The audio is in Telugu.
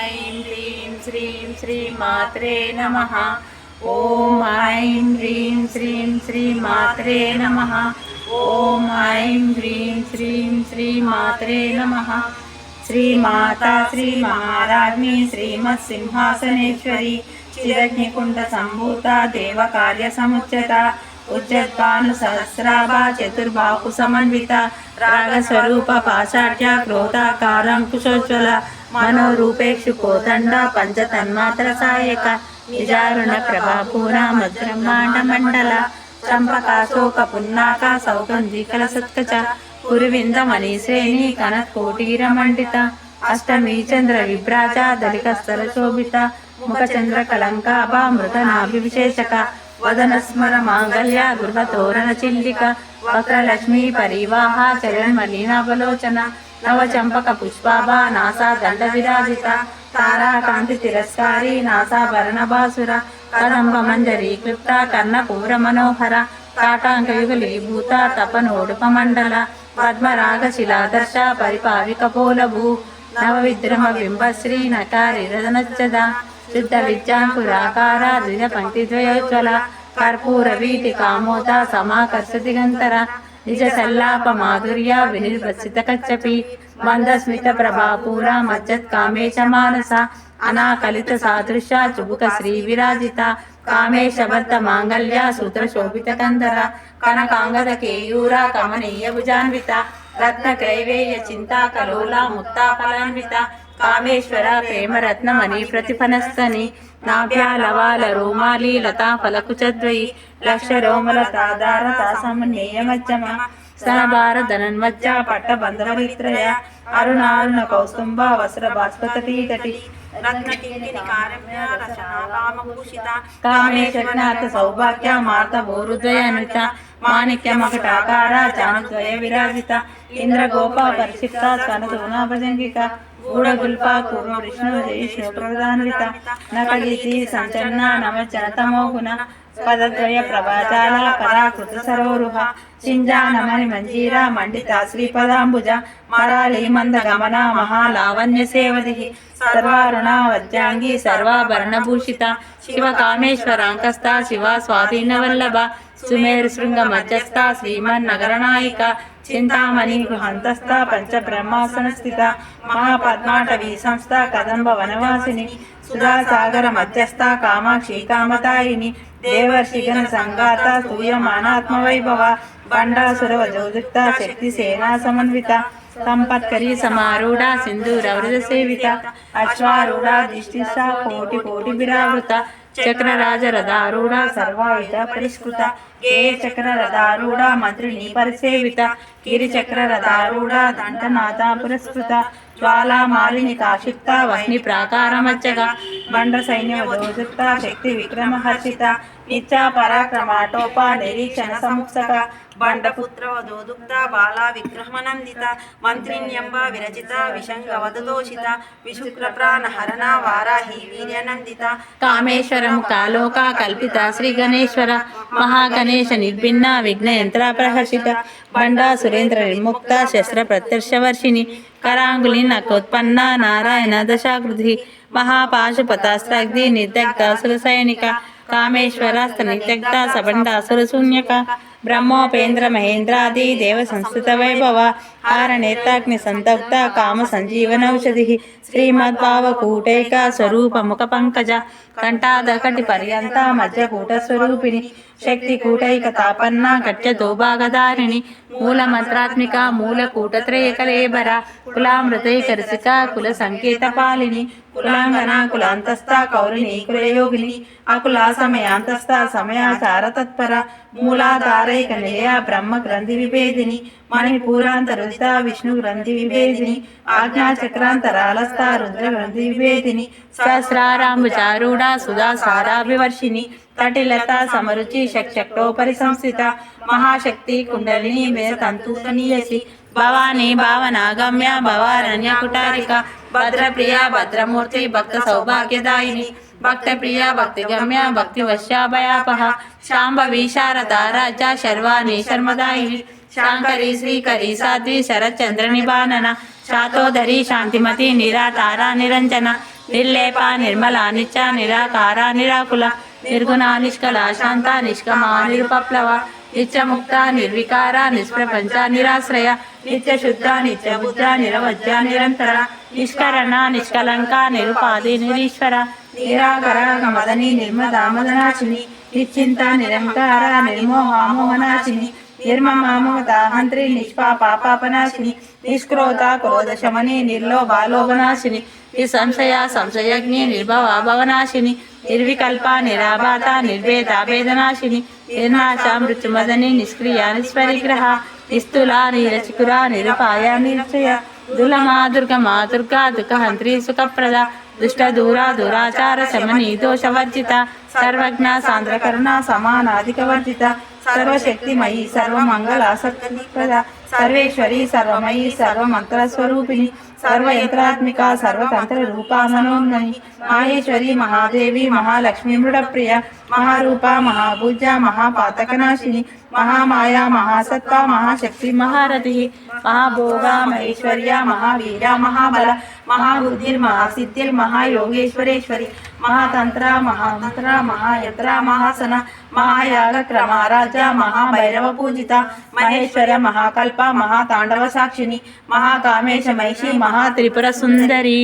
ఐం హ్రీం శ్రీం శ్రీ మాత్రే నమ ఓం ఐం హ్రీం శ్రీం శ్రీ మాత్రే నమ ఓం ఐం హ్రీం శ్రీం శ్రీ మాత్రే నమ శ్రీమాత శ్రీ మహారాజ్ఞి శ్రీమత్ సింహాసనేశ్వరి చిరగ్నికుండ సంభూత దేవ కార్య సముచ్చత ఉజ్జద్భాను సహస్రాభ చతుర్బాహు సమన్విత రాగస్వరూప పాశాఢ్య క్రోధాకారం కుశోజ్వల మనోరూపేషు కోదండ పంచతన్మాత్ర సాయక నిజారుణ ప్రభాపూర మద్బ్రహ్మాండ మండల చంపకాశోక పున్నాక సౌగంధి సత్కచ కురువింద మనీశ్రేణి కనత్కోటీర మండిత అష్టమి చంద్ర విభ్రాజ దళికస్తర శోభిత ముఖ చంద్ర కలంకాభ మృతనాభి విశేషక వదన స్మర మాంగళ్య గృహ తోరణ చిల్లిక వక్రలక్ష్మీ పరివాహ చరణ్మలీనావలోచన నవ చంపక పుష్పాభ నాసా దండ విరాజిత తారా కాంతి తిరస్కారి నాసాభరణ బాసుర కదంబ మంజరీ క్లుప్త కర్ణ పూర మనోహర కాటాంక యుగలీభూత తపనోడుప మండల పద్మరాగ శిలాదర్శ పరిపావిక పోలభూ నవ విద్రమ బింబశ్రీ నకారి రదనచ్చద శుద్ధ విద్యాంకురాకార ద్విజ పంక్తి ద్వయోజ్వల కర్పూర వీటి కామోద సమాకర్ష దిగంతర నిజ సల్లాప మాధుర్య వినిర్వసిత కచ్చపి. మందస్మిత ప్రభాపూర మజ్జత్ కామేశ మానస. అనాకలిత సాదృశ్య చుబుక శ్రీ విరాజిత. కామేశబద్ధ మాంగళ్య సూత్ర శోభిత కందర. కనకాంగద కేయూర కమనీయ భుజాన్విత. రత్న కైవేయ చింతా కలోల ముత్తా కామేశ్వర కామేశ్వర ప్రేమరత్నమణి ప్రతిఫనస్తని నాభ్యాలవాల రోమాలి లతా ఫలకుచద్వయి లక్ష రోమల తాదారత సమన్యేయమజ్జమ స్తనభార ధనన్మజ్జ పట్ట బంధవరిత్రయ అరుణారుణ కౌస్తుంభ వస్త్ర బాస్పతటీ తటి రత్నకింకిని కారమ్య రచనాభూషిత సౌభాగ్య మార్త భూరుద్వయాన్విత మాణిక్య మకటాకార చానుద్వయ విరాజిత ఇంద్ర గోప పరిక్షిప్త స్వనదూనాభజంగిక గూఢగుల్ప కూర్మ విష్ణు విష్ణు ప్రధాన్విత నకలితి సంచలన నమచన తమోగుణ పదద్వయ ప్రభాజాల పరాకృత సరోరుహ. చింజానమని మంజీర మండిత శ్రీపదాంబుజ. మరాళి మంద గమన మహాలావణ్య సేవది సర్వారుణ వజ్రాంగి శివ కామేశ్వరాంకస్త శివ స్వాధీన వల్లభ సుమేరు శృంగ చింతామణి గృహంతస్థ పంచ బ్రహ్మాసన స్థిత మహాపద్మాటవీ సంస్థ కదంబ వనవాసిని సుధాసాగర మధ్యస్థ కామాక్షి కామతాయిని దేవర్షిగణ సంఘాత స్తూయమానాత్మ వైభవ బండాసుర వజోయుక్త శక్తి సేనా సమన్విత సంపత్కరి సమారూఢ సింధూర వృత సేవిత అశ్వారూఢ దిష్టిస కోటి కోటి విరావృత చక్రరాజరథారూఢ సర్వాయుధ పరిష్కృత. గేయ చక్రరథారూఢ మంత్రిని పరిసేవిత. గిరిచక్రరథారూఢ చక్ర దండనాథ పురస్కృత. జ్వాలామాలిని మాలిని వహ్ని ప్రాకారమచ్చగా బండ సైన్య శక్తి విక్రమ హర్షిత నిత్యా పరాక్రమాటోప నిరీక్షణ సముత్సక బండపుత్ర వదోదుక్త బాలా విగ్రహమనందిత మంత్రిణ్యంబ విరచిత విషంగవదోషిత విశుక్ర ప్రాణ హరణ వారాహి వీర్యనందిత కామేశ్వరం కాలోక కల్పిత శ్రీ గణేశ్వర మహాగణేశ నిర్భిన్న విఘ్న యంత్ర ప్రహర్షిత బండా సురేంద్ర నిర్ముక్త శస్త్ర ప్రత్యర్షవర్షిని కరాంగులి నకోత్పన్న నారాయణ దశాకృతి మహాపాశుపతాస్త్రగ్ధి బ్రహ్మోపేంద్ర మహేంద్రాది దేవ సంస్థిత వైభవ ఆరణేతాగ్ని సంతప్త కామ సంజీవనౌషధి శ్రీమద్భావకూటైక స్వరూప ముఖ పంకజ కంఠాదకటి పర్యంత మధ్యకూట స్వరూపిణి శక్తి కూటైక తాపన్న కట్య దోభాగధారిణి మూల మంత్రాత్మిక మూల కూటత్రయకలేబర కులామృతైక రసిక కుల సంకేత పాలిని కులాంగన కులాంతస్థ కౌలిని కులయోగిని అకుల సమయాంతస్థ సమయాచార తత్పర మూలాధారైక నిలయ బ్రహ్మ గ్రంథి విభేదిని మణిపూరాంత మణిపూరాంతరుత విష్ణు గ్రంథి విభేదిని ఆజ్ఞా చక్రాంత చక్రాంతరాలస్థ రుద్ర గ్రంథి విభేదిని సహస్రారాంబుచారూఢ సుధా సారాభివర్షిని తటిలత సమరుచి శక్శక్టోపరి సంస్థిత మహాశక్తి కుండలిని మేర తంతూకనీయసి భవానీ భావనాగమ్య భవారణ్య కుటారిక భద్రప్రియ భద్రమూర్తి భక్త సౌభాగ్యదాయిని भक्तप्रिया, भक्तिगम्या भक्तिवश्याभयापः शाम्भवी शारदा राजा शर्वाणि शर्मदायिनी शाङ्करी, श्रीकरी, साध्वी शरच्चन्द्रनिबानना शातोधरी शान्तिमती, निरातारा निरंजन निर्लेपा, निर्मला निचा निराकारा, निराकुला। निर्गुणा, निष्कला शांता निष्कमा, निरुपप्लवा। నిత్యముక్త నిర్వికార నిష్ప్రపంచ నిరాశ్రయ నిత్య శుద్ధ నిత్య బుద్ధ నిరవజ్య నిరంతర నిష్కరణ నిష్కలంక నిరుపాధి నిరీశ్వర నిరాకర మదని నిర్మదామదనాశిని నిశ్చింత నిరంకార నిర్మోహామోహనాశిని నిర్మమామోదాహంత్రి నిష్పాపాపనాశిని నిష్క్రోత క్రోధశమని నిర్లోభాలోభనాశిని నిసంశయ సంశయజ్ఞి నిర్భవ భవనాశిని నిర్వికల్ప నిరాబాత నిర్వేద వేదనాశిని నిర్నాశ మృత్యుమదని నిష్క్రియ నిస్పరిగ్రహ నిస్తుల నీరచికుర నిరుపాయ నిరుచయ దులమా దుర్గమా దుర్గా దుఃఖహంత్రి సుఖప్రద దుష్ట దూరా దురాచార శమని దోషవర్జిత సర్వజ్ఞ సాంద్రకరుణ సమానాధిక వర్జిత సర్వశక్తిమయీ సర్వమంగళ సత్యప్రద సర్వేశ్వరి సర్వమయి సర్వమంత్ర స్వరూపిణి సర్వయంత్రాత్మిక సర్వతంత్ర రూపా మనోన్మయి మహేశ్వరి మహాదేవి మహాలక్ష్మి మృడప్రియ మహారూప మహాభుజ మహాపాతకనాశిని మహామాయ మహాసత్వ మహాశక్తి మహారథి మహాభోగ మహేశ్వర్య మహావీర మహాబల మహాబుద్ధిర్ మహాతంత్ర మహాతంత్ర మహాయత్ర మహాయంత్ర మహాసన మహాయాగ క్రమరాజ మహాభైరవ పూజిత మహేశ్వర మహాకల్ప మహాతాండవ సాక్షిని మహాకామేశ మహిషి మహాత్రిపుర సుందరి.